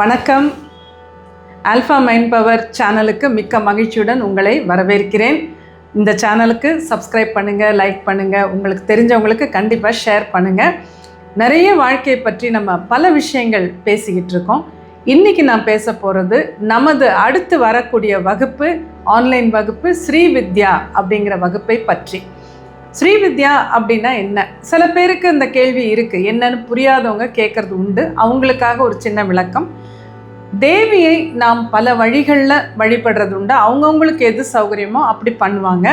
வணக்கம். Alpha mind power சேனலுக்கு மிக்க மகிழ்ச்சியுடன் உங்களை வரவேற்கிறேன். இந்த சேனலுக்கு சப்ஸ்கிரைப் பண்ணுங்கள் லைக் பண்ணுங்கள் உங்களுக்கு தெரிஞ்சவங்களுக்கு கண்டிப்பாக ஷேர் பண்ணுங்கள் நிறைய வாழ்க்கையை பற்றி நம்ம பல விஷயங்கள் பேசிக்கிட்டு இருக்கோம். இன்றைக்கி நான் பேச போகிறது நமது அடுத்து வரக்கூடிய வகுப்பு ஆன்லைன் வகுப்பு ஸ்ரீ வித்யா அப்படிங்கிற வகுப்பை பற்றி. ஸ்ரீவித்யா அப்படின்னா என்ன? சில பேருக்கு இந்த கேள்வி இருக்குது என்னன்னு புரியாதவங்க கேட்குறது உண்டு. அவங்களுக்காக ஒரு சின்ன விளக்கம். தேவியை நாம் பல வழிகளில் வழிபடுறது உண்டு அவங்கவுங்களுக்கு எது சௌகரியமோ அப்படி பண்ணுவாங்க.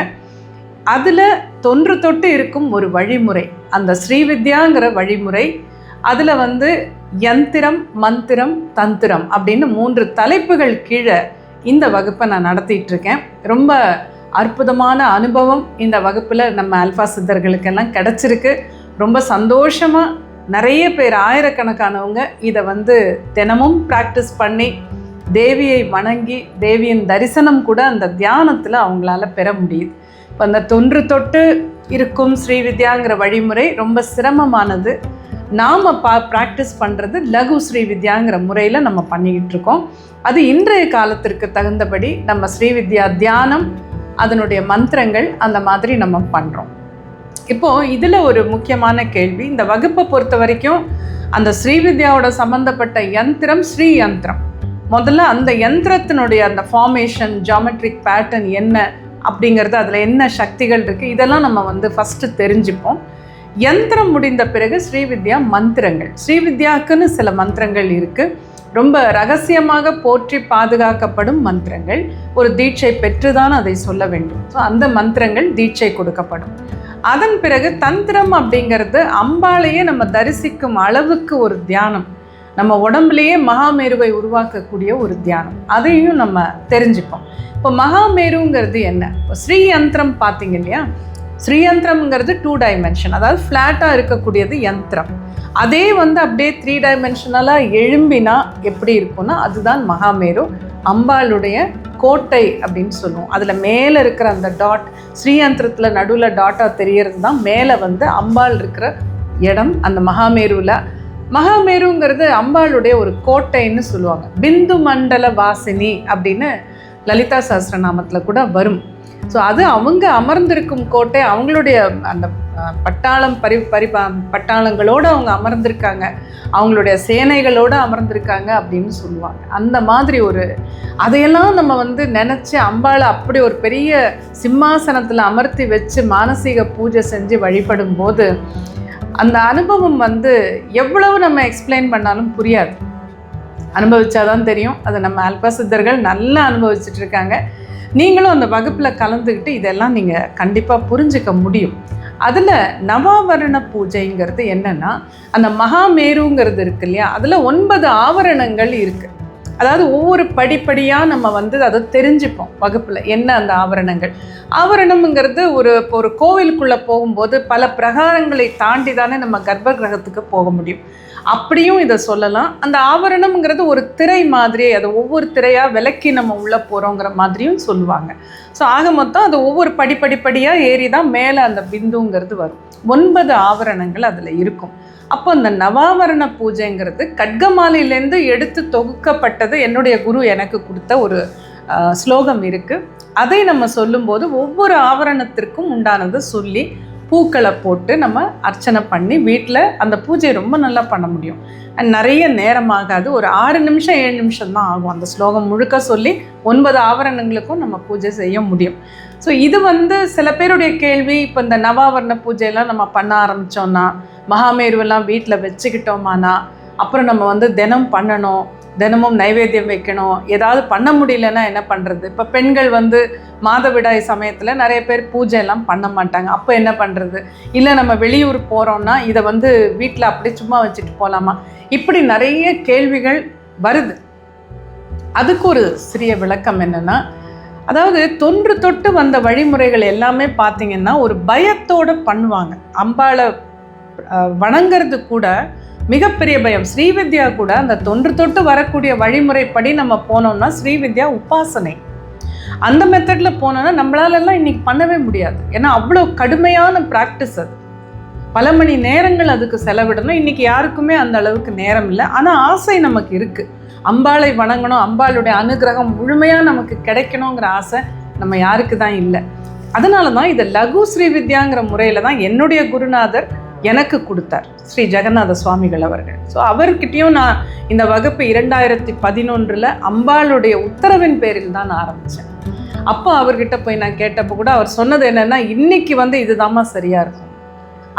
அதில் தொன்று தொட்டு இருக்கும் ஒரு வழிமுறை அந்த ஸ்ரீவித்யாங்கிற வழிமுறை அதில் வந்து யந்திரம் மந்திரம் தந்திரம் அப்படின்னு மூன்று தலைப்புகள் கீழே இந்த வகுப்பை நான் நடத்திட்டுருக்கேன். ரொம்ப அற்புதமான அனுபவம் இந்த வகுப்பில் நம்ம அல்ஃபா சித்தர்களுக்கெல்லாம் கிடச்சிருக்கு. ரொம்ப சந்தோஷமாக நிறைய பேர் ஆயிரக்கணக்கானவங்க இதை வந்து தினமும் ப்ராக்டிஸ் பண்ணி தேவியை வணங்கி தேவியின் தரிசனம் கூட அந்த தியானத்தில் அவங்களால பெற முடியுது. இப்போ அந்த தொன்று தொட்டு இருக்கும் ஸ்ரீ வித்யாங்கிற வழிமுறை ரொம்ப சிரமமானது. நாம் பா ப்ராக்டிஸ் பண்ணுறது லகு ஸ்ரீ வித்யாங்கிற முறையில் நம்ம பண்ணிக்கிட்டு இருக்கோம். அது இன்றைய காலத்திற்கு தகுந்தபடி நம்ம ஸ்ரீ வித்யா தியானம் அதனுடைய மந்திரங்கள் அந்த மாதிரி நம்ம பண்ணுறோம் இப்போது இதில் ஒரு முக்கியமான கேள்வி. இந்த வகுப்பை பொறுத்த வரைக்கும் அந்த ஸ்ரீவித்யாவோட சம்மந்தப்பட்ட யந்திரம் ஸ்ரீ யந்திரம் முதல்ல அந்த யந்திரத்தினுடைய அந்த ஃபார்மேஷன் ஜாமெட்ரிக் பேட்டர்ன் என்ன அப்படிங்கிறது அதில் என்ன சக்திகள் இருக்குது இதெல்லாம் நம்ம வந்து ஃபஸ்ட்டு தெரிஞ்சுப்போம். யந்திரம் முடிந்த பிறகு ஸ்ரீவித்யா மந்திரங்கள். ஸ்ரீவித்யாக்குன்னு சில மந்திரங்கள் இருக்குது ரொம்ப ரகசியமாக போற்றி பாதுகாக்கப்படும் மந்திரங்கள். ஒரு தீட்சை பெற்றுதான் அதை சொல்ல வேண்டும். ஸோ அந்த மந்திரங்கள் தீட்சை கொடுக்கப்படும். அதன் பிறகு தந்திரம் அப்படிங்கிறது அம்பாளையே நம்ம தரிசிக்கும் அளவுக்கு ஒரு தியானம். நம்ம உடம்புலேயே மகாமேருவை உருவாக்கக்கூடிய ஒரு தியானம். அதையும் நம்ம தெரிஞ்சுப்போம். இப்போ மகாமேருங்கிறது என்ன? இப்போ ஸ்ரீ யந்திரம் பார்த்தீங்க இல்லையா? ஸ்ரீயந்திரம்ங்கிறது டூ டைமென்ஷன் அதாவது ஃப்ளாட்டாக இருக்கக்கூடியது யந்திரம். அதே வந்து அப்படியே த்ரீ டைமென்ஷனலாக எழும்பினா எப்படி இருக்கும்னா அதுதான் மகாமேரு அம்பாளுடைய கோட்டை அப்படின்னு சொல்லுவோம். அதில் மேலே இருக்கிற அந்த டாட் ஸ்ரீயந்திரத்தில் நடுவில் டாட்டாக தெரியறது தான் மேலே வந்து அம்பாள் இருக்கிற இடம் அந்த மகாமேருவில் மகாமேருங்கிறது அம்பாளுடைய ஒரு கோட்டைன்னு சொல்லுவாங்க. பிந்து மண்டல வாசினி அப்படின்னு லலிதா சாஸ்திரநாமத்தில் கூட வரும். ஸோ அது அவங்க அமர்ந்திருக்கும் கோட்டை அவங்களுடைய அந்த பட்டாளம் பரி பரிபா பட்டாளங்களோடு அவங்க அமர்ந்திருக்காங்க. அவங்களுடைய சேனைகளோடு அமர்ந்திருக்காங்க அப்படின்னு சொல்லுவாங்க. அந்த மாதிரி ஒரு அதையெல்லாம் நம்ம வந்து நினச்சி அம்பாளை அப்படி ஒரு பெரிய சிம்மாசனத்தில் அமர்த்தி வச்சு மானசீக பூஜை செஞ்சு வழிபடும் போது அந்த அனுபவம் வந்து எவ்வளவு நம்ம எக்ஸ்பிளைன் பண்ணாலும் புரியாது. அனுபவிச்சாதான் தெரியும். அதை நம்ம அல்ப சித்தர்கள் நல்லா அனுபவிச்சுட்டு இருக்காங்க நீங்களும் அந்த வகுப்பில் கலந்துக்கிட்டு இதெல்லாம் நீங்கள் கண்டிப்பாக புரிஞ்சுக்க முடியும். அதில் நவாவரண பூஜைங்கிறது என்னென்னா அந்த மகாமேருங்கிறது இருக்கு இல்லையா? அதில் ஒன்பது ஆவரணங்கள் இருக்குது அதாவது ஒவ்வொரு படிப்படியாக நம்ம வந்து அதை தெரிஞ்சுப்போம் வகுப்பில். என்ன அந்த ஆவரணங்கள்? ஆவரணம்ங்கிறது ஒரு இப்போ ஒரு கோவிலுக்குள்ளே போகும்போது பல பிரகாரங்களை தாண்டி தானே நம்ம கர்ப்ப கிரகத்துக்கு போக முடியும். அப்படியும் இதை சொல்லலாம். அந்த ஆவரணம்ங்கிறது ஒரு திரை மாதிரி அதை ஒவ்வொரு திரையாக விலக்கி நம்ம உள்ளே போகிறோங்கிற மாதிரியும் சொல்லுவாங்க. ஸோ ஆக மொத்தம் அது ஒவ்வொரு படிப்படிப்படியாக ஏறி தான் மேலே அந்த பிந்துங்கிறது வரும். ஒன்பது ஆவரணங்கள் அதில் இருக்கும். அப்போ அந்த நவாவரண பூஜைங்கிறது கட்கமாலையிலேருந்து எடுத்து தொகுக்கப்பட்டது என்னுடைய குரு எனக்கு கொடுத்த ஒரு ஸ்லோகம் இருக்குது அதை நம்ம சொல்லும்போது ஒவ்வொரு ஆவரணத்திற்கும் உண்டானதை சொல்லி பூக்களை போட்டு நம்ம அர்ச்சனை பண்ணி வீட்டில் அந்த பூஜையை ரொம்ப நல்லா பண்ண முடியும். அண்ட் நிறைய நேரம் ஆகாது. ஒரு ஆறு நிமிஷம் ஏழு நிமிஷம் தான் ஆகும். அந்த ஸ்லோகம் முழுக்க சொல்லி ஒன்பது ஆவரணங்களுக்கும் நம்ம பூஜை செய்ய முடியும். ஸோ இது வந்து சில பேருடைய கேள்வி. இப்போ இந்த நவாவரண பூஜையெல்லாம் நம்ம பண்ண ஆரம்பித்தோன்னா மகாமேருவெல்லாம் வீட்டில் வச்சுக்கிட்டோமானா அப்புறம் நம்ம வந்து தினம் பண்ணணும். தினமும் நைவேத்தியம் வைக்கணும். ஏதாவது பண்ண முடியலன்னா என்ன பண்ணுறது இப்போ பெண்கள் வந்து மாதவிடாய் சமயத்தில் நிறைய பேர் பூஜை எல்லாம் பண்ண மாட்டாங்க. அப்போ என்ன பண்ணுறது இல்லை நம்ம வெளியூர் போகிறோம்னா இதை வந்து வீட்டில் அப்படி சும்மா வச்சுட்டு போகலாமா இப்படி நிறைய கேள்விகள் வருது. அதுக்கு ஒரு சிறிய விளக்கம் என்னென்னா அதாவது தொன்று தொட்டு வந்த வழிமுறைகள் எல்லாமே பார்த்தீங்கன்னா ஒரு பயத்தோடு பண்ணுவாங்க. அம்பாளை வணங்கிறது கூட மிகப்பெரிய பயம். ஸ்ரீவித்யா கூட அந்த தொன்று தொட்டு வரக்கூடிய வழிமுறைப்படி நம்ம போனோம்னா ஸ்ரீவித்யா உபாசனை. அந்த மெத்தடில் போனோம்னா நம்மளாலெல்லாம் இன்னைக்கு பண்ணவே முடியாது. ஏன்னா அவ்வளோ கடுமையான ப்ராக்டிஸ் அது. பல மணி நேரங்கள் அதுக்கு செலவிடணும். இன்னைக்கு யாருக்குமே அந்த அளவுக்கு நேரம் இல்லை. ஆனால் ஆசை நமக்கு இருக்குது அம்பாளை வணங்கணும். அம்பாளுடைய அனுகிரகம் முழுமையாக நமக்கு கிடைக்கணுங்கிற ஆசை நம்ம யாருக்கு தான் இல்லை. அதனால தான் இதை லகு ஸ்ரீவித்யாங்கிற முறையில் தான் என்னுடைய குருநாதர் எனக்கு கொடுத்தார் ஸ்ரீ ஜெகநாத சுவாமிகள் அவர்கள். ஸோ அவர்கிட்டையும் நான் இந்த வகுப்பு இரண்டாயிரத்தி பதினொன்றில் அம்பாளுடைய உத்தரவின் பேரில் தான் நான் ஆரம்பித்தேன் அப்போ அவர்கிட்ட போய் நான் கேட்டப்போ கூட அவர் சொன்னது என்னென்னா இன்றைக்கி வந்து இதுதாம்மா சரியாக இருக்கும்.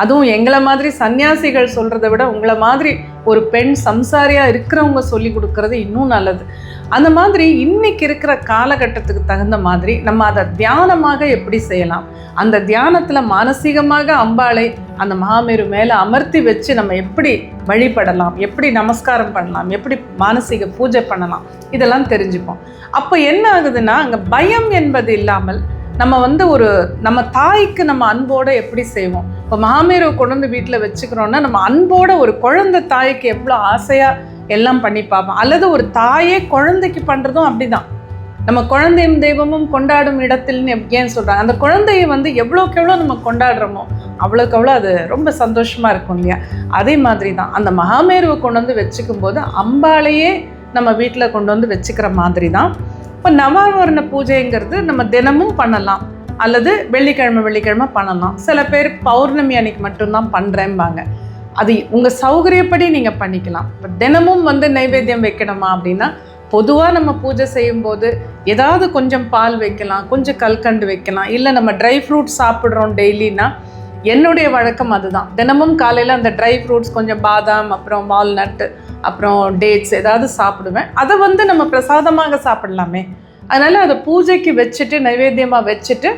அதுவும் எங்களை மாதிரி சன்னியாசிகள் சொல்கிறத விட உங்களை மாதிரி ஒரு பெண் சம்சாரியாக இருக்கிறவங்க சொல்லி கொடுக்கறது இன்னும் நல்லது. அந்த மாதிரி இன்னைக்கு இருக்கிற காலகட்டத்துக்கு தகுந்த மாதிரி நம்ம அதை தியானமாக எப்படி செய்யலாம்? அந்த தியானத்தில் மானசீகமாக அம்பாளை அந்த மகாமேரு மேலே அமர்த்தி வச்சு நம்ம எப்படி வழிபடலாம்? எப்படி நமஸ்காரம் பண்ணலாம்? எப்படி மானசீக பூஜை பண்ணலாம்? இதெல்லாம் தெரிஞ்சுப்போம். அப்போ என்ன ஆகுதுன்னா அங்கே பயம் என்பது இல்லாமல் நம்ம வந்து ஒரு நம்ம தாய்க்கு நம்ம அன்போடு எப்படி செய்வோம்? இப்போ மாமேரை கொண்டு வந்து வீட்டில் வச்சுக்கிறோன்னா நம்ம அன்போட ஒரு குழந்தை தாய்க்கு எவ்வளோ ஆசையாக எல்லாம் பண்ணி பார்ப்போம். அல்லது ஒரு தாயே குழந்தைக்கு பண்ணுறதும் அப்படிதான். நம்ம குழந்தையும் தெய்வமும் கொண்டாடும் இடத்தில்னு ஏன் சொல்கிறாங்க அந்த குழந்தையை வந்து எவ்வளோக்கு எவ்வளோ நம்ம கொண்டாடுறோமோ அவ்வளோக்கு அவ்வளோ அது ரொம்ப சந்தோஷமாக இருக்கும் இல்லையா? அதே மாதிரி தான் அந்த மகாமேருவை கொண்டு வந்து வச்சுக்கும் போது அம்பாலையே நம்ம வீட்டில் கொண்டு வந்து வச்சுக்கிற மாதிரி தான் இப்போ நவாவரண பூஜைங்கிறது நம்ம தினமும் பண்ணலாம். அல்லது வெள்ளிக்கிழமை வெள்ளிக்கிழமை பண்ணலாம். சில பேர் பௌர்ணமி அன்னைக்கு மட்டும்தான் பண்ணுறேன்பாங்க அது உங்கள் சௌகரியப்படி நீங்கள் பண்ணிக்கலாம். இப்போ தினமும் வந்து நைவேத்தியம் வைக்கணுமா அப்படின்னா பொதுவாக நம்ம பூஜை செய்யும்போது ஏதாவது கொஞ்சம் பால் வைக்கலாம் கொஞ்சம் கல்கண்டு வைக்கலாம் இல்லை நம்ம ட்ரை ஃப்ரூட்ஸ் சாப்பிட்றோம் டெய்லினா என்னுடைய வழக்கம் அதுதான். தினமும் காலையில் அந்த ட்ரை ஃப்ரூட்ஸ் கொஞ்சம் பாதாம் அப்புறம் வால்நட்டு அப்புறம் டேட்ஸ் ஏதாவது சாப்பிடுவேன். அதை வந்து நம்ம பிரசாதமாக சாப்பிடலாமே. அதனால் அதை பூஜைக்கு வச்சுட்டு நைவேத்தியமாக வச்சுட்டு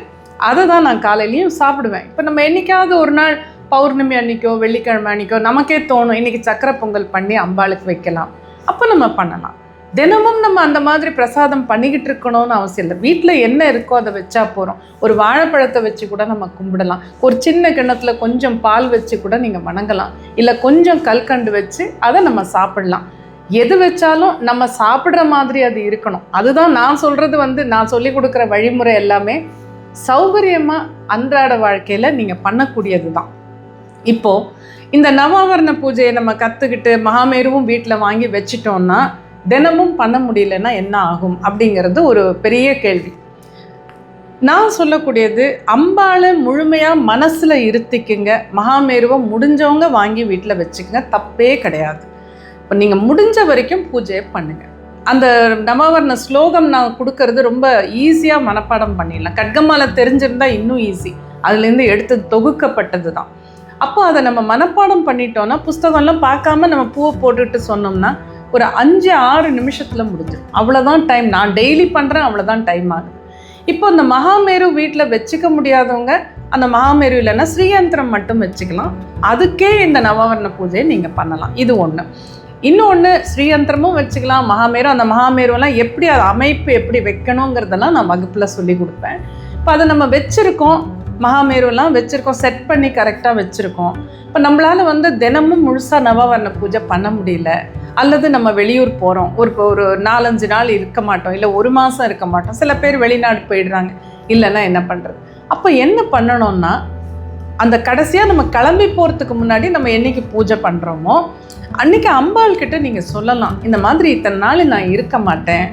அதை தான் நான் காலையிலையும் சாப்பிடுவேன். இப்போ நம்ம என்னைக்காவது ஒரு நாள் பௌர்ணமி அன்னைக்கோ வெள்ளிக்கிழமை அன்னைக்கோ நமக்கே தோணும் இன்றைக்கி சக்கரை பொங்கல் பண்ணி அம்பாளுக்கு வைக்கலாம். அப்போ நம்ம பண்ணலாம். தினமும் நம்ம அந்த மாதிரி பிரசாதம் பண்ணிக்கிட்டு இருக்கணும்னு அவசியம் இல்லை. வீட்டில் என்ன இருக்கோ அதை வச்சா போகிறோம் ஒரு வாழைப்பழத்தை வச்சு கூட நம்ம கும்பிடலாம். ஒரு சின்ன கிணத்துல கொஞ்சம் பால் வச்சு கூட நீங்கள் வணங்கலாம். இல்லை கொஞ்சம் கல்கண்டு வச்சு அதை நம்ம சாப்பிடலாம். எது வச்சாலும் நம்ம சாப்பிட்ற மாதிரி அது இருக்கணும். அதுதான் நான் சொல்கிறது வந்து நான் சொல்லி கொடுக்குற வழிமுறை எல்லாமே சௌகரியமாக அன்றாட வாழ்க்கையில் நீங்கள் பண்ணக்கூடியது தான். இப்போது இந்த நவாவரண பூஜையை நம்ம கற்றுக்கிட்டு மகாமேருவும் வீட்டில் வாங்கி வச்சிட்டோம்னா தினமும் பண்ண முடியலன்னா என்ன ஆகும் அப்படிங்கிறது ஒரு பெரிய கேள்வி. நான் சொல்லக்கூடியது அம்பாளை முழுமையாக மனசில் இருத்திக்குங்க. மகாமேருவை முடிஞ்சவங்க வாங்கி வீட்டில் வச்சுக்கங்க. தப்பே கிடையாது. நீங்கள் முடிஞ்ச வரைக்கும் பூஜையை பண்ணுங்கள் அந்த நவவர்ண ஸ்லோகம் நான் கொடுக்கறது ரொம்ப ஈஸியாக மனப்பாடம் பண்ணிடலாம். கட்கமாலை தெரிஞ்சிருந்தால் இன்னும் ஈஸி. அதுலேருந்து எடுத்து தொகுக்கப்பட்டது தான் அப்போ அதை நம்ம மனப்பாடம் பண்ணிட்டோம்னா புஸ்தகம்லாம் பார்க்காம நம்ம பூவை போட்டுட்டு சொன்னோம்னா ஒரு அஞ்சு ஆறு நிமிஷத்தில் முடிஞ்சிடும். அவ்வளோதான் டைம் நான் டெய்லி பண்ணுறேன் அவ்வளோதான் டைம் ஆகும். இப்போ அந்த மகாமேரு வீட்டில் வச்சுக்க முடியாதவங்க அந்த மகாமேரு இல்லைன்னா ஸ்ரீயந்திரம் மட்டும் வச்சுக்கலாம். அதுக்கே இந்த நவவர்ண பூஜையை நீங்கள் பண்ணலாம். இது ஒன்று இன்னொன்று ஸ்ரீயந்திரமும் வச்சுக்கலாம் மகாமேரு அந்த மகாமேருவெல்லாம் எப்படி அது அமைப்பு எப்படி வைக்கணுங்கிறதெல்லாம் நான் வகுப்பில் சொல்லி கொடுப்பேன். இப்போ அதை நம்ம வச்சுருக்கோம் மகாமேருவெல்லாம் வச்சுருக்கோம் செட் பண்ணி கரெக்டாக வச்சுருக்கோம். இப்போ நம்மளால் வந்து தினமும் முழுசாக நவவர்ண பூஜை பண்ண முடியல. அல்லது நம்ம வெளியூர் போகிறோம் ஒரு இப்போ ஒரு நாலஞ்சு நாள் இருக்க மாட்டோம் இல்லை ஒரு மாதம் இருக்க மாட்டோம். சில பேர் வெளிநாடு போயிடுறாங்க. இல்லைன்னா என்ன பண்ணுறது அப்போ என்ன பண்ணணும்னா அந்த கடைசியாக நம்ம கிளம்பி போகிறதுக்கு முன்னாடி நம்ம என்னைக்கு பூஜை பண்ணுறோமோ அன்னைக்கு அம்பாள் கிட்ட நீங்கள் சொல்லலாம் இந்த மாதிரி இத்தனை நாள் நான் இருக்க மாட்டேன்.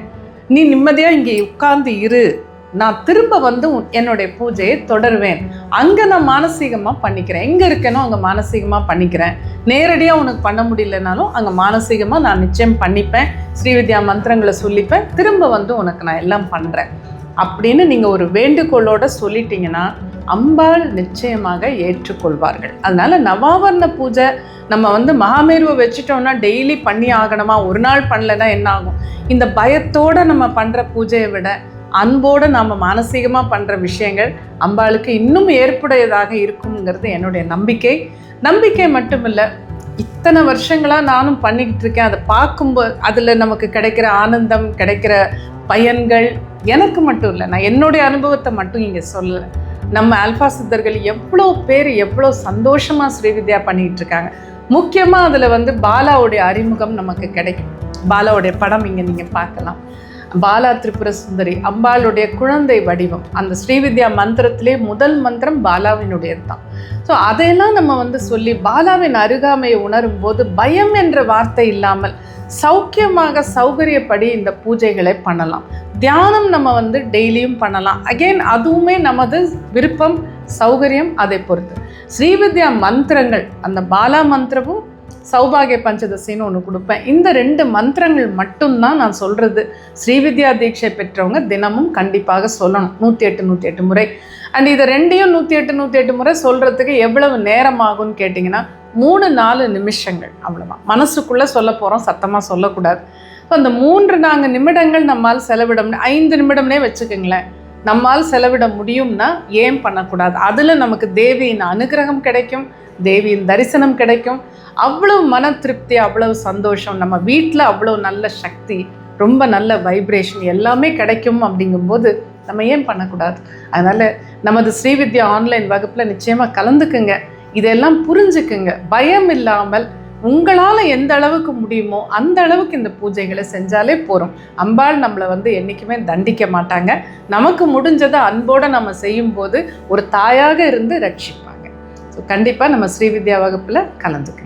நீ நிம்மதியாக இங்கே உட்கார்ந்து இரு. நான் திரும்ப வந்து உன்- என்னுடைய பூஜையை தொடருவேன். அங்கே நான் மானசீகமாக பண்ணிக்கிறேன். எங்கே இருக்கேனோ அங்கே மானசீகமாக பண்ணிக்கிறேன். நேரடியாக உனக்கு பண்ண முடியலனாலும் அங்கே மானசீகமாக நான் நிச்சயம் பண்ணிப்பேன். ஸ்ரீவித்யா மந்திரங்களை சொல்லிப்பேன். திரும்ப வந்து உனக்கு நான் எல்லாம் பண்ணுறேன் அப்படின்னு நீங்கள் ஒரு வேண்டுகோளோட சொல்லிட்டீங்கன்னா அம்பாள் நிச்சயமாக ஏற்றுக்கொள்வார்கள். அதனால் நவாவரண பூஜை நம்ம வந்து மகாமேருவை வச்சுட்டோம்னா டெய்லி பண்ணி ஆகணுமா? ஒரு நாள் பண்ணலைன்னா என்ன ஆகும்? இந்த பயத்தோடு நம்ம பண்ணுற பூஜையை விட அன்போடு நாம் மானசீகமாக பண்ணுற விஷயங்கள் அம்பாளுக்கு இன்னும் ஏற்புடையதாக இருக்குங்கிறது என்னுடைய நம்பிக்கை. நம்பிக்கை மட்டுமில்லை இத்தனை வருஷங்களாக நானும் பண்ணிக்கிட்டு இருக்கேன். அதை பார்க்கும்போது அதில் நமக்கு கிடைக்கிற ஆனந்தம் கிடைக்கிற பயன்கள் எனக்கு மட்டும் இல்லை நான் என்னுடைய அனுபவத்தை மட்டும் இங்கே சொல்லலை. நம்ம அல்ஃபா சித்தர்கள் எவ்வளோ பேர் எவ்வளோ சந்தோஷமாக ஸ்ரீவித்யா பண்ணிகிட்டு இருக்காங்க முக்கியமாக அதில் வந்து பாலாவுடைய அறிமுகம் நமக்கு கிடைக்கும். பாலாவுடைய படம் இங்கே நீங்கள் பார்க்கலாம். பாலா திரிபுர சுந்தரி அம்பாளுடைய குழந்தை வடிவம். அந்த ஸ்ரீவித்யா மந்திரத்திலே முதல் மந்திரம் பாலாவினுடையது தான் ஸோ அதையெல்லாம் நம்ம வந்து சொல்லி பாலாவின் அருகாமையை உணரும் போது பயம் என்ற வார்த்தை இல்லாமல் சௌக்கியமாக சௌகரியப்படி இந்த பூஜைகளை பண்ணலாம். தியானம் நம்ம வந்து டெய்லியும் பண்ணலாம். அகைன் அதுவுமே நமது விருப்பம் சௌகரியம் அதை பொறுத்து. ஸ்ரீவித்யா மந்திரங்கள் அந்த பாலா மந்திரமும் சௌபாகிய பஞ்சதசின்னு ஒன்று கொடுப்பேன். இந்த ரெண்டு மந்திரங்கள் மட்டும்தான் நான் சொல்கிறது ஸ்ரீவித்யா தீட்சை பெற்றவங்க தினமும் கண்டிப்பாக சொல்லணும். நூற்றி எட்டு நூற்றி எட்டு முறை. அண்ட் இதை ரெண்டையும் நூற்றி எட்டு நூற்றி எட்டு முறை சொல்கிறதுக்கு எவ்வளவு நேரம் ஆகும்னு கேட்டிங்கன்னா மூணு நாலு நிமிஷங்கள் அவ்வளோதான் மனசுக்குள்ளே சொல்ல போகிறோம் சத்தமாக சொல்லக்கூடாது. ஸோ அந்த மூன்று நான்கு நிமிடங்கள் நம்மால் செலவிட ஐந்து நிமிடம்னே வச்சுக்கோங்களேன். நம்மால் செலவிட முடியும்னா ஏன் பண்ணக்கூடாது? அதில் நமக்கு தேவியின் அனுகிரகம் கிடைக்கும் தேவியின் தரிசனம் கிடைக்கும். அவ்வளவு மன திருப்தி அவ்வளவு சந்தோஷம் நம்ம வீட்டில் அவ்வளோ நல்ல சக்தி ரொம்ப நல்ல வைப்ரேஷன் எல்லாமே கிடைக்கும் அப்படிங்கும்போது நம்ம ஏன் பண்ணக்கூடாது? அதனால் நமது ஸ்ரீவித்யா ஆன்லைன் வகுப்பில் நிச்சயமாக கலந்துக்குங்க. இதெல்லாம் புரிஞ்சுக்குங்க. பயம் இல்லாமல் உங்களால் எந்த அளவுக்கு முடியுமோ அந்த அளவுக்கு இந்த பூஜைகளை செஞ்சாலே போதும் அம்பாள் நம்மளை வந்து என்றைக்குமே தண்டிக்க மாட்டாங்க. நமக்கு முடிஞ்சதை அன்போடு நம்ம செய்யும்போது ஒரு தாயாக இருந்து ரட்சிப்பாங்க. ஸோ கண்டிப்பாக நம்ம ஸ்ரீவித்யா வகுப்பில் கலந்துக்கணும்.